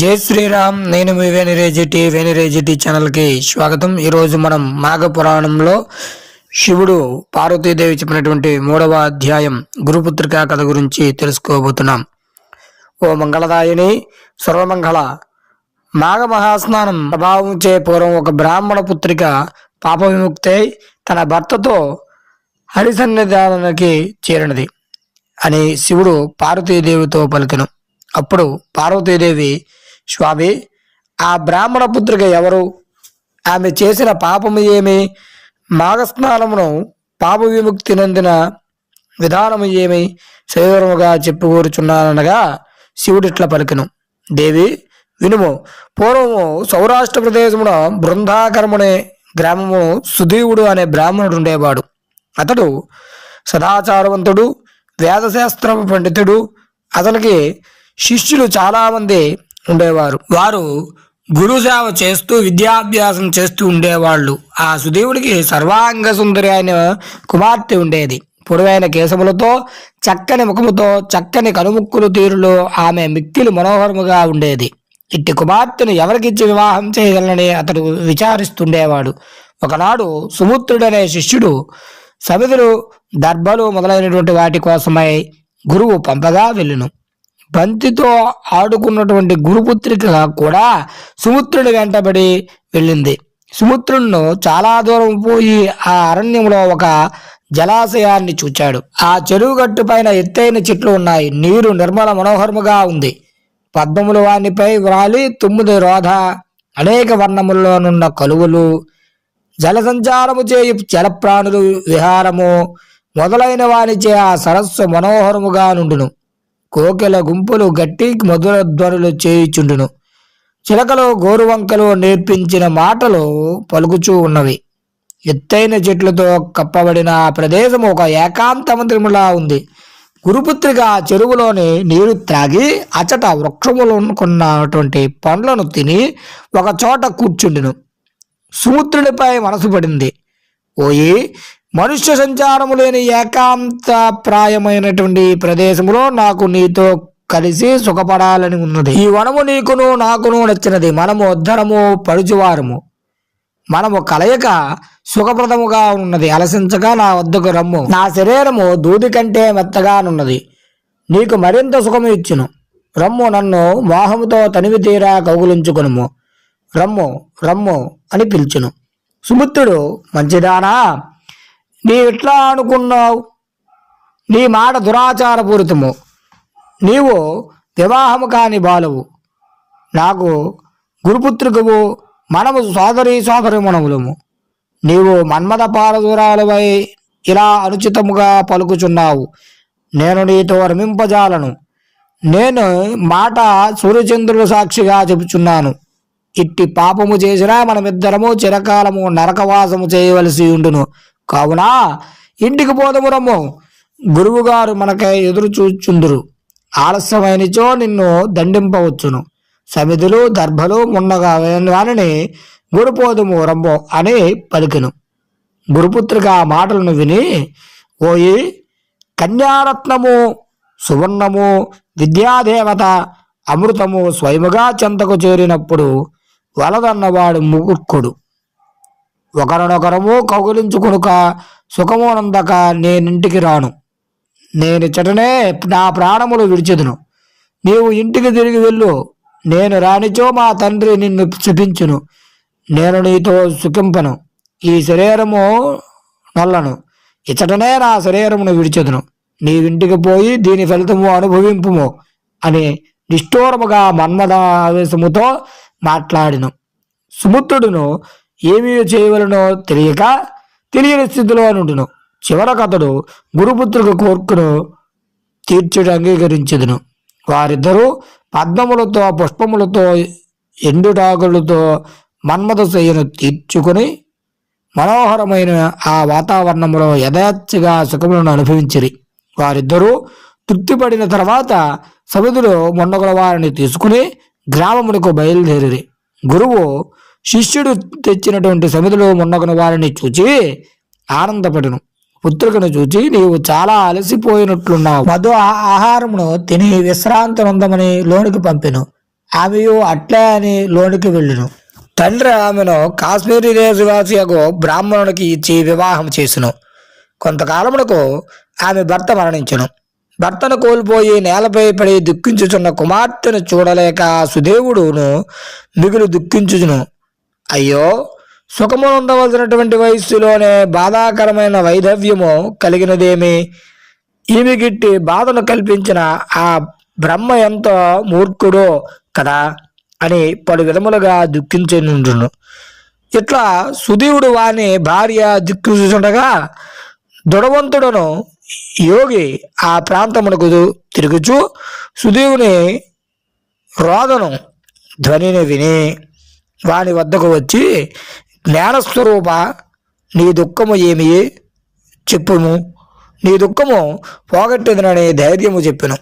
జై శ్రీరామ్ నేను మీ వేణిరేజిటి వేణిరేజిటి ఛానల్కి స్వాగతం. ఈరోజు మనం మాఘ పురాణంలో శివుడు పార్వతీదేవి చెప్పినటువంటి మూడవ అధ్యాయం గురుపుత్రిక కథ గురించి తెలుసుకోబోతున్నాం. ఓ మంగళదాయిని సర్వమంగళ. మాఘ మహాస్నానం ప్రభావం చే పూర్వం ఒక బ్రాహ్మణ పుత్రిక పాప విముక్తై తన భర్తతో హరిసన్నిధానానికి చేరినది అని శివుడు పార్వతీదేవితో పలికెను. అప్పుడు పార్వతీదేవి స్వామి ఆ బ్రాహ్మణ పుత్రిక ఎవరు? ఆమె చేసిన పాపము ఏమి? మాఘస్నానమును పాప విముక్తి నందిన విధానము ఏమి? సవివరముగా చెప్పుకూరుచున్నాననగా శివుడిట్ల పలికిను. దేవి వినుము పూర్వము సౌరాష్ట్ర ప్రదేశమున బృందాకరమునే గ్రామము సుధీవుడు అనే బ్రాహ్మణుడు ఉండేవాడు అతడు సదాచారవంతుడు వేదశాస్త్ర పండితుడు అతనికి శిష్యులు చాలామంది ఉండేవారు. వారు గురుసేవ చేస్తూ విద్యాభ్యాసం చేస్తూ ఉండేవాళ్ళు. ఆ సుదేవుడికి సర్వాంగ సుందరి అయిన కుమార్తె ఉండేది. పొడవైన కేశములతో చక్కని ముఖముతో చక్కని కనుముక్కులు తీరులో ఆమె మిక్కిలి మనోహరముగా ఉండేది. ఇట్టి కుమార్తెను ఎవరికిచ్చి వివాహం చేయగలనని అతడు విచారిస్తుండేవాడు. ఒకనాడు సుముత్రుడనే శిష్యుడు సమిధులు దర్భలు మొదలైనటువంటి వాటి కోసమై గురువు పంపగా వెళ్ళును. బంతితో ఆడుకున్నటువంటి గురుపుత్రిక కూడా సుముత్రుడి వెంటబడి వెళ్ళింది. సుముత్రుడును చాలా దూరం పోయి ఆ అరణ్యంలో ఒక జలాశయాన్ని చూచాడు. ఆ చెరువు గట్టు పైన ఎత్తైన చెట్లు ఉన్నాయి. నీరు నిర్మల మనోహరముగా ఉంది. పద్మములు వానిపై వ్రాలి తుమ్మిది రోధ అనేక వర్ణముల్లోనున్న కలువలు జల సంచారము చేయు జలప్రాణులు విహారము మొదలైన వానిచే ఆ సరస్సు మనోహరముగా నుండును. కోకెల గుంపులు గట్టి మధురధ్వనులు చేయుచుండును. చిలకలు గోరువంకలు నేర్పించిన మాటలు పలుకుచూ ఉన్నవి. ఎత్తైన చెట్లతో కప్పబడిన ఆ ప్రదేశం ఒక ఏకాంత మందిరములా ఉంది. గురుపుత్రిక చెరువులోని నీరు త్రాగి అచట వృక్షములున్నటువంటి పండ్లను తిని ఒక చోట కూర్చుండును. సుముద్రుడిపై మనసు పడింది. ఓయి మనుష్య సంచారము లేని ఏకాంత ప్రాయమైనటువంటి ప్రదేశములో నాకు నీతో కలిసి సుఖపడాలని ఉన్నది. ఈ వనము నీకును నాకును నచ్చినది. మనము ఉద్ధరము పడుచువారము మనము కలయిక సుఖప్రదముగా ఉన్నది. అలసించగా నా వద్దకు రమ్ము. నా శరీరము దూది కంటే మెత్తగానున్నది నీకు మరింత సుఖము ఇచ్చును. రమ్ము నన్ను మోహముతో తనివి తీరా కౌగులించుకునుము. రమ్ము రమ్ము అని పిలుచును. సుమిత్రుడు మంచిదానా? నీవిట్లా అనుకున్నావు? నీ మాట దురాచారపూరితము. నీవు వివాహము కాని బాలవు. నాకు గురుపుత్రికవు మనము సోదరి సోదరిమణములము నీవు మన్మథ పారదూరాలవై ఇలా అనుచితముగా పలుకుచున్నావు. నేను నీతో రమింపజాలను. నేను మాట సూర్యచంద్రుడు సాక్షిగా చెబుచున్నాను. ఇట్టి పాపము చేసినా మనమిద్దరము చిరకాలము నరకవాసము చేయవలసి ఉండును. కావున ఇంటికి పోదమురము. గురువుగారు మనకై ఎదురు చూచుందురు. ఆలస్యమైనచో నిన్ను దండింపవచ్చును. సమిధులు దర్భలు మున్నగా వానిని గురుపోదుము రంబో అని పలికెను. గురుపుత్రిక ఆ మాటలను విని ఓయి కన్యారత్నము సువర్ణము విద్యాదేవత అమృతము స్వయముగా చెంతకు చేరినప్పుడు వలదన్నవాడు ముకుక్కుడు. ఒకరినొకరము కౌగులించుకునుక సుఖమునందక నేనింటికి రాను. నేను చెటనే నా ప్రాణములు విడిచెదును. నీవు ఇంటికి తిరిగి వెళ్ళు. నేను రానిచో మా తండ్రి నిన్ను చూపించును నేను నీతో సుఖింపను. ఈ శరీరము నల్లను. ఇచ్చటనే నా శరీరమును విడిచెదును. నీవింటికి పోయి దీని ఫలితము అనుభవింపుము అని నిష్ఠూరముగా మన్మదావేశముతో మాట్లాడిను. సుముత్రుడును ఏమీ చేయవలనో తెలియక తెలియని స్థితిలో నుండును అతడు గురుపుత్రుడు కోర్కును తీర్చుడు అంగీకరించదును. వారిద్దరూ పద్మములతో పుష్పములతో ఎండుటాకులతో మన్మథ శయ్యను తీర్చుకొని మనోహరమైన ఆ వాతావరణంలో యథేచ్ఛగా సుఖములను అనుభవించిరి. వారిద్దరూ తృప్తిపడిన తర్వాత సముద్రుడు మొండగల వారిని తీసుకుని గ్రామమునకు బయలుదేరి గురువు శిష్యుడు తెచ్చినటువంటి సమిధిలో మున్నగన వారిని చూచి ఆనందపడును. పుత్రికను చూచి నీవు చాలా అలసిపోయినట్లున్నావు. మధు ఆ- ఆహారమును తిని విశ్రాంతి నొందమని లోనికి పంపెను. ఆమెయు అట్లే అని లోనికి వెళ్ళును. తండ్రి ఆమెను కాశ్మీరీ దేశవాసియకు బ్రాహ్మణునికి ఇచ్చి వివాహం చేసును. కొంతకాలమునకు ఆమె భర్త మరణించును. భర్తను కోల్పోయి నేలపై పడి దుఃఖించుచున్న కుమార్తెను చూడలేక సుదేవుడును మిగులు దుఃఖించుచును. అయ్యో సుఖము ఉండవలసినటువంటి వయస్సులోనే బాధాకరమైన వైధవ్యము కలిగినదేమి? ఈమె గిట్టి బాధను కల్పించిన ఆ బ్రహ్మ ఎంతో మూర్ఖుడో కదా అని పలు విధములుగా దుఃఖించనుండును. ఇట్లా సుదీవుడు వాని భార్య దిక్కుచుండగా దృఢవంతుడను యోగి ఆ ప్రాంతమునకు తిరుగుచు సుదీవుని రోదను ధ్వనిని విని వాని వద్దకు వచ్చి జ్ఞానస్వరూప నీ దుఃఖము ఏమి? చెప్పుము. నీ దుఃఖము పోగొట్టేదనని ధైర్యము చెప్పెను.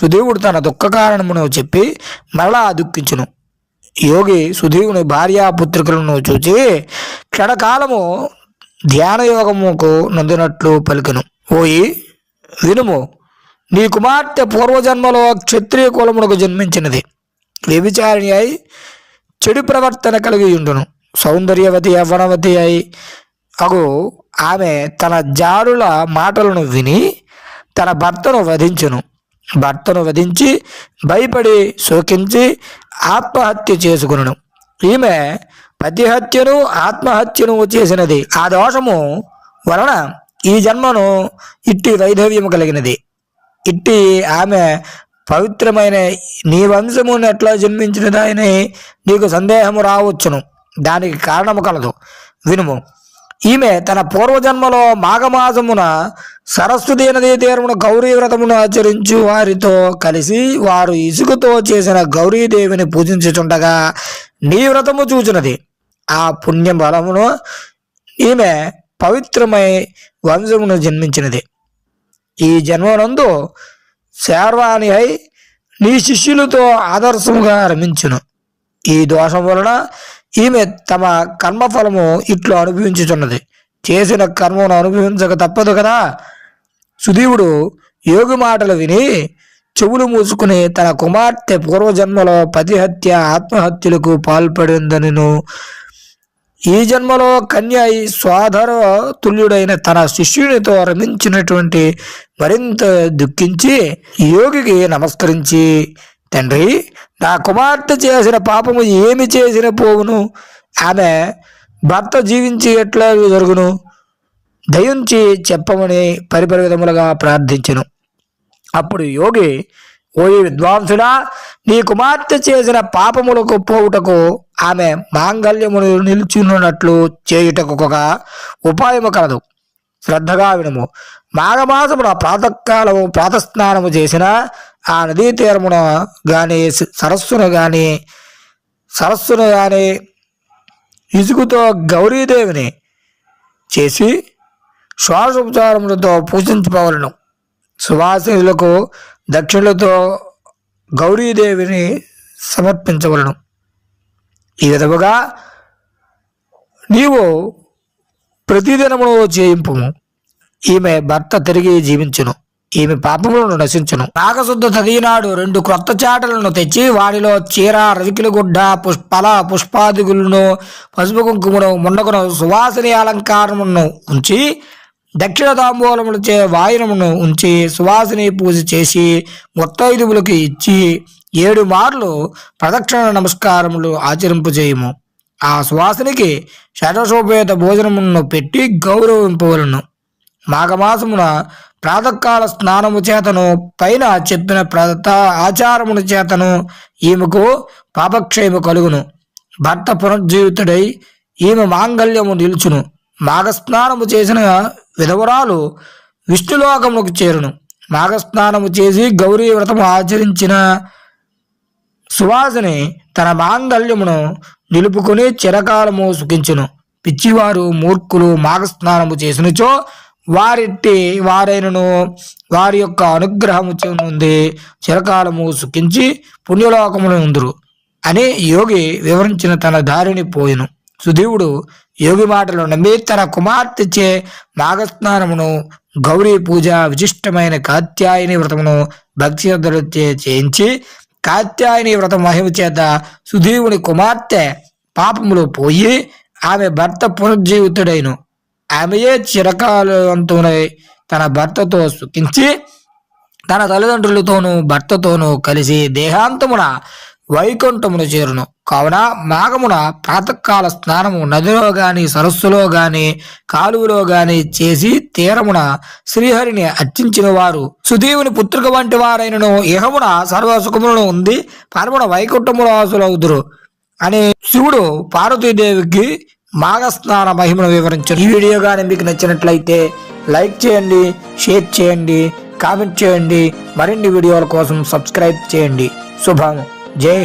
సుదేవుడు తన దుఃఖ కారణమును చెప్పి మరలా దుఃఖించును. యోగి సుధీవుని భార్యాపుత్రికలను చూచి క్షణకాలము ధ్యానయోగముకు నందినట్లు పలికెను. ఓయి వినుము. నీ కుమార్తె పూర్వజన్మలో క్షత్రియ కులమునకు జన్మించినది. వ్యభిచారిణి అయి చెడు ప్రవర్తన కలిగి ఉండును. సౌందర్యవతి యవ్వనవతి అయి అగు ఆమె తన జారుల మాటలను విని తన భర్తను వధించును. భర్తను వధించి భయపడి శోకించి ఆత్మహత్య చేసుకును ఈమె పతిహత్యను ఆత్మహత్యను చేసినది. ఆ దోషము వలన ఈ జన్మను ఇట్టి వైధవ్యము కలిగినది. ఇట్టి ఆమె పవిత్రమైన నీ వంశమును ఎట్లా జన్మించినదాయని నీకు సందేహము రావచ్చును. దానికి కారణము కలదు. వినుము. ఈమె తన పూర్వజన్మలో మాఘమాసమున సరస్వతి నదీ తీరమున గౌరీ వ్రతమును ఆచరించు వారితో కలిసి వారు ఇసుకతో చేసిన గౌరీదేవిని పూజించుచుండగా నీ వ్రతము చూచినది. ఆ పుణ్య బలమును ఈమె పవిత్రమై వంశమును జన్మించినది. ఈ జన్మనందు శర్వాణి అయి నీ శిష్యులతో ఆదర్శముగా రమించును. ఈ దోషం వలన ఈమె తమ కర్మఫలము ఇట్లు అనుభవించుచున్నది. చేసిన కర్మను అనుభవించక తప్పదు కదా? సుదీవుడు యోగి మాటలు విని చెవులు మూసుకుని తన కుమార్తె పూర్వజన్మలో పతిహత్య ఆత్మహత్యలకు పాల్పడిందనను ఈ జన్మలో కన్య అయి స్వాధర తుల్యుడైన తన శిష్యునితో రమించినటువంటి మరింత దుఃఖించి యోగికి నమస్కరించి తండ్రి నా కుమార్తె చేసిన పాపము ఏమి చేసిన పోవును? ఆమె భర్త జీవించి ఎట్లా జరుగును? దయించి చెప్పమని పరిపరి విధములుగా ప్రార్థించెను. అప్పుడు యోగి ఓ విద్వాంసుడా నీ కుమార్తె చేసిన పాపములకు పోవుటకు ఆమె మాంగల్యమును నిలుచున్నట్లు చేయుటకు ఒక ఉపాయము కలదు. శ్రద్ధగా వినుము. మాఘమాసమున ప్రాతకాలము ప్రాతస్నానము చేసిన ఆ నదీ తీరమున కానీ సరస్సును గాని సరస్సును గాని ఇసుకుతో గౌరీదేవిని చేసి శ్వాసోపచారములతో పూజించుకోవలను సువాసినులకు దక్షిణలతో గౌరీదేవిని సమర్పించవలను. ఈ విధముగా నీవు ప్రతిదినమును చేయింపు ఈమె భర్త తిరిగి జీవించును. ఈమె పాపములను నశించును. నాగశుద్ధ తదినాడు రెండు క్రొత్త చాటలను తెచ్చి వాటిలో చీర రవికిల గుడ్డ పుష్పల పుష్పాదిగులను పసుపు కుంకుమను ముండకును సువాసని అలంకారమును ఉంచి దక్షిణ తాంబూలములచే వాయునమును ఉంచి సువాసిని పూజ చేసి మొత్తైదువులకు ఇచ్చి ఏడు మార్లు ప్రదక్షిణ నమస్కారములు ఆచరింపజేయము ఆ సువాసనికి శరశోపేత భోజనమును పెట్టి గౌరవింపవలను. మాఘమాసమున ప్రాతకాల స్నానము చేతను పైన చెప్పిన ప్రత ఆచారముల చేతను ఈమెకు పాపక్షయము కలుగును. భర్త పునర్జీవితుడై ఈమె మాంగల్యము నిలుచును. మాఘస్నానము చేసిన విధవరాలు విష్ణులోకమునకు చేరును. మాఘస్నానము చేసి గౌరీ వ్రతము ఆచరించిన సువాసని తన మాంగల్యమును నిలుపుకొని చిరకాలము సుఖించును. పిచ్చివారు మూర్ఖులు మాఘస్నానము చేసినచో వారిట్టి వారైనను వారి యొక్క అనుగ్రహము చెంది చిరకాలము సుఖించి పుణ్యలోకములు ఉందురు. అని యోగి వివరించిన తన దారిని పోయిను. సుదేవుడు యోగి మాటలు నమ్మి తన కుమార్తెచే మాఘస్నానమును గౌరీ పూజ విశిష్టమైన కాత్యాయని వ్రతమును భక్తి చేయించి కాత్యాయని వ్రత మహిమ చేత సుధీవుని కుమార్తె పాపములు పోయి ఆమె భర్త పునర్జీవితుడైను. ఆమెయే చిరకాలవంతునై తన భర్తతో సుఖించి తన తల్లిదండ్రులతోనూ భర్తతోనూ కలిసి దేహాంతమున వైకుంఠమును చేరును. కావున మాఘమున ప్రాతకాల స్నానము నదిలో గాని సరస్సులో గాని కాలువలో గాని చేసి తీరమున శ్రీహరిని అర్చించిన వారు సుదీవుని పుత్రిక వంటి వారైనను ఇహమున సర్వసుఖములను ఉంది పరమున వైకుంఠముల వాసులవుదురు అని శివుడు పార్వతీదేవికి మాఘ స్నాన మహిమను వివరించారు ఈ వీడియో కానీ మీకు నచ్చినట్లయితే లైక్ చేయండి షేర్ చేయండి కామెంట్ చేయండి మరిన్ని వీడియోల కోసం సబ్స్క్రైబ్ చేయండి. శుభం. జై హింద్